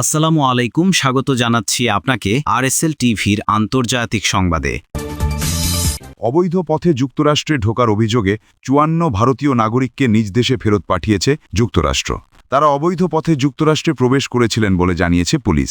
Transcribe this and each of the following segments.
আসসালামু আলাইকুম, স্বাগত জানাচ্ছি আপনাকে আরএসএল টিভির আন্তর্জাতিক সংবাদে। অবৈধ পথে যুক্তরাষ্ট্রে ঢোকার অভিযোগে চুয়ান্ন ভারতীয় নাগরিককে নিজ দেশে ফেরত পাঠিয়েছে যুক্তরাষ্ট্র। তারা অবৈধ পথে যুক্তরাষ্ট্রে প্রবেশ করেছিলেন বলে জানিয়েছে পুলিশ।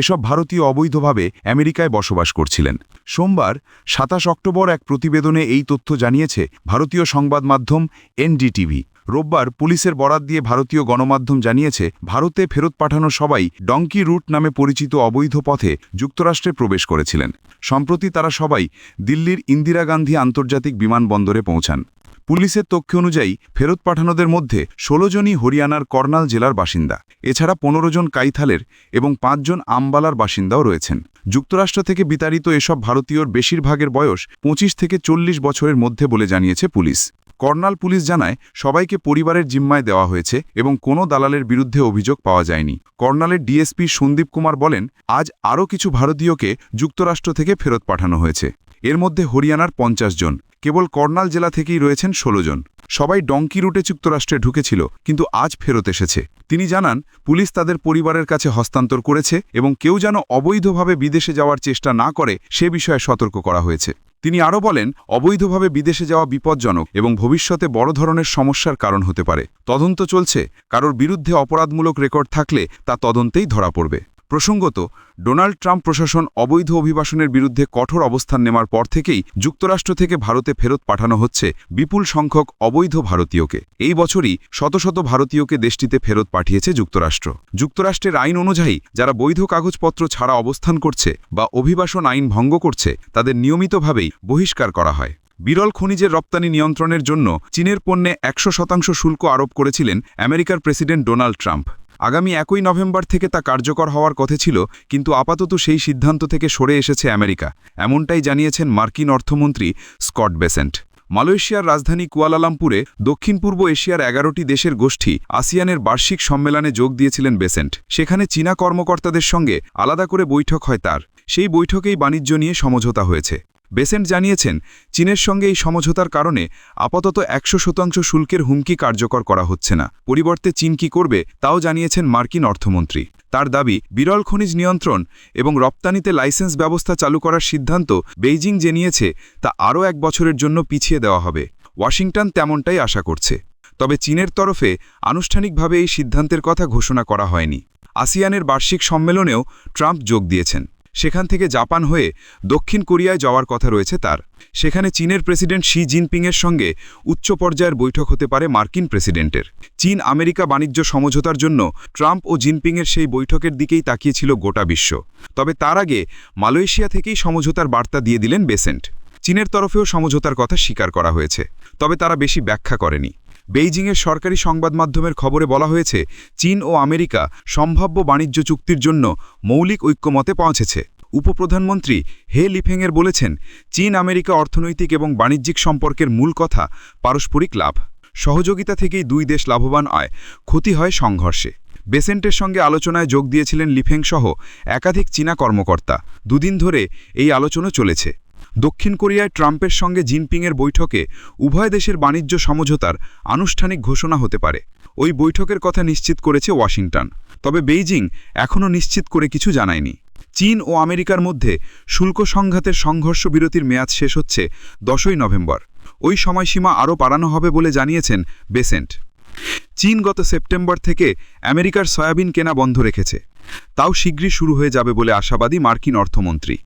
এসব ভারতীয় অবৈধভাবে আমেরিকায় বসবাস করছিলেন। সোমবার, সাতাশ অক্টোবর এক প্রতিবেদনে এই তথ্য জানিয়েছে ভারতীয় সংবাদ মাধ্যম এনডিটিভি। রোববার পুলিশের বরাত দিয়ে ভারতীয় গণমাধ্যম জানিয়েছে, ভারতে ফেরত পাঠানো সবাই ডঙ্কি রুট নামে পরিচিত অবৈধ পথে যুক্তরাষ্ট্রে প্রবেশ করেছিলেন। সম্প্রতি তারা সবাই দিল্লির ইন্দিরা গান্ধী আন্তর্জাতিক বিমানবন্দরে পৌঁছান। পুলিশের তথ্য অনুযায়ী, ফেরত পাঠানোদের মধ্যে ১৬ জনই হরিয়ানার কর্নাল জেলার বাসিন্দা। এছাড়া পনেরো জন কাইথালের এবং পাঁচজন আমবালার বাসিন্দাও রয়েছেন। যুক্তরাষ্ট্র থেকে বিতাড়িত এসব ভারতীয়র বেশিরভাগের বয়স ২৫ থেকে চল্লিশ বছরের মধ্যে বলে জানিয়েছে পুলিশ। কর্নাল পুলিশ জানায়, সবাইকে পরিবারের জিম্মায় দেওয়া হয়েছে এবং কোনো দালালের বিরুদ্ধে অভিযোগ পাওয়া যায়নি। কর্নালের ডিএসপি সন্দীপ কুমার বলেন, আজ আরও কিছু ভারতীয়কে যুক্তরাষ্ট্র থেকে ফেরত পাঠানো হয়েছে। এর মধ্যে হরিয়ানার পঞ্চাশ জন, কেবল কর্নাল জেলা থেকেই রয়েছেন ১৬ জন। সবাই ডঙ্কি রুটে যুক্তরাষ্ট্রে ঢুকেছিল, কিন্তু আজ ফেরত এসেছে। তিনি জানান, পুলিশ তাদের পরিবারের কাছে হস্তান্তর করেছে এবং কেউ যেন অবৈধভাবে বিদেশে যাওয়ার চেষ্টা না করে সে বিষয়ে সতর্ক করা হয়েছে। তিনি আরও বলেন, অবৈধভাবে বিদেশে যাওয়া বিপজ্জনক এবং ভবিষ্যতে বড় ধরনের সমস্যার কারণ হতে পারে। তদন্ত চলছে। কারোর বিরুদ্ধে অপরাধমূলক রেকর্ড থাকলে তা তদন্তেই ধরা পড়বে। প্রসঙ্গত, ডোনাল্ড ট্রাম্প প্রশাসন অবৈধ অভিবাসনের বিরুদ্ধে কঠোর অবস্থান নেওয়ার পর থেকেই যুক্তরাষ্ট্র থেকে ভারতে ফেরত পাঠানো হচ্ছে বিপুল সংখ্যক অবৈধ ভারতীয়কে। এই বছরই শত শত ভারতীয়কে দেশটিতে ফেরত পাঠিয়েছে যুক্তরাষ্ট্র। যুক্তরাষ্ট্রের আইন অনুযায়ী, যারা বৈধ কাগজপত্র ছাড়া অবস্থান করছে বা অভিবাসন আইন ভঙ্গ করছে, তাদের নিয়মিতভাবেই বহিষ্কার করা হয়। বিরল খনিজের রপ্তানি নিয়ন্ত্রণের জন্য চীনের পণ্যে একশো শতাংশ শুল্ক আরোপ করেছিলেন আমেরিকার প্রেসিডেন্ট ডোনাল্ড ট্রাম্প। আগামী একই নভেম্বর থেকে তা কার্যকর হওয়ার কথা ছিল, কিন্তু আপাতত সেই সিদ্ধান্ত থেকে সরে এসেছে আমেরিকা, এমনটাই জানিয়েছেন মার্কিন অর্থমন্ত্রী স্কট বেসেন্ট। মালয়েশিয়ার রাজধানী কুয়ালালামপুরে দক্ষিণ পূর্ব এশিয়ার এগারোটি দেশের গোষ্ঠী আসিয়ানের বার্ষিক সম্মেলনে যোগ দিয়েছিলেন বেসেন্ট। সেখানে চীনা কর্মকর্তাদের সঙ্গে আলাদা করে বৈঠক হয় তার। সেই বৈঠকেই বাণিজ্য নিয়ে সমঝোতা হয়েছে। বেসেন্ট জানিয়েছেন, চীনের সঙ্গে এই সমঝোতার কারণে আপাতত একশো শতাংশ শুল্কের হুমকি কার্যকর করা হচ্ছে না। পরিবর্তে চীন কি করবে, তাও জানিয়েছেন মার্কিন অর্থমন্ত্রী। তার দাবি, বিরল খনিজ নিয়ন্ত্রণ এবং রপ্তানিতে লাইসেন্স ব্যবস্থা চালু করার সিদ্ধান্ত বেইজিং যে নিয়েছে, তা আরও এক বছরের জন্য পিছিয়ে দেওয়া হবে। ওয়াশিংটন তেমনটাই আশা করছে। তবে চীনের তরফে আনুষ্ঠানিকভাবে এই সিদ্ধান্তের কথা ঘোষণা করা হয়নি। আসিয়ানের বার্ষিক সম্মেলনেও ট্রাম্প যোগ দিয়েছেন। সেখান থেকে জাপান হয়ে দক্ষিণ কোরিয়ায় যাওয়ার কথা রয়েছে তার। সেখানে চীনের প্রেসিডেন্ট শি জিনপিংয়ের সঙ্গে উচ্চ পর্যায়ের বৈঠক হতে পারে মার্কিন প্রেসিডেন্টের। চীন আমেরিকা বাণিজ্য সমঝোতার জন্য ট্রাম্প ও জিনপিংয়ের সেই বৈঠকের দিকেই তাকিয়েছিল গোটা বিশ্ব। তবে তার আগে মালয়েশিয়া থেকেই সমঝোতার বার্তা দিয়ে দিলেন বেসেন্ট। চীনের তরফেও সমঝোতার কথা স্বীকার করা হয়েছে, তবে তারা বেশি ব্যাখ্যা করেনি। বেইজিংয়ের সরকারি সংবাদ মাধ্যমের খবরে বলা হয়েছে, চীন ও আমেরিকা সম্ভাব্য বাণিজ্য চুক্তির জন্য মৌলিক ঐক্যমতে পৌঁছেছে। উপপ্রধানমন্ত্রী হে লিফেংয়ের বলেছেন, চীন, আমেরিকা অর্থনৈতিক এবং বাণিজ্যিক সম্পর্কের মূল কথা পারস্পরিক লাভ। সহযোগিতা থেকেই দুই দেশ লাভবান হয়, ক্ষতি হয় সংঘর্ষে। বেসেন্টের সঙ্গে আলোচনায় যোগ দিয়েছিলেন লিফেং সহ একাধিক চীনা কর্মকর্তা। দুদিন ধরে এই আলোচনা চলেছে। দক্ষিণ কোরিয়ায় ট্রাম্পের সঙ্গে জিনপিংয়ের বৈঠকে উভয় দেশের বাণিজ্য সমঝোতার আনুষ্ঠানিক ঘোষণা হতে পারে। ওই বৈঠকের কথা নিশ্চিত করেছে ওয়াশিংটন। তবে বেইজিং এখনও নিশ্চিত করে কিছু জানায়নি। চীন ও আমেরিকার মধ্যে শুল্ক সংঘাতের সংঘর্ষ বিরতির মেয়াদ শেষ হচ্ছে দশই নভেম্বর। ওই সময়সীমা আরও বাড়ানো হবে বলে জানিয়েছেন বেসেন্ট। চীন গত সেপ্টেম্বর থেকে আমেরিকার সয়াবিন কেনা বন্ধ রেখেছে। তাও শীঘ্রই শুরু হয়ে যাবে বলে আশাবাদী মার্কিন অর্থমন্ত্রী।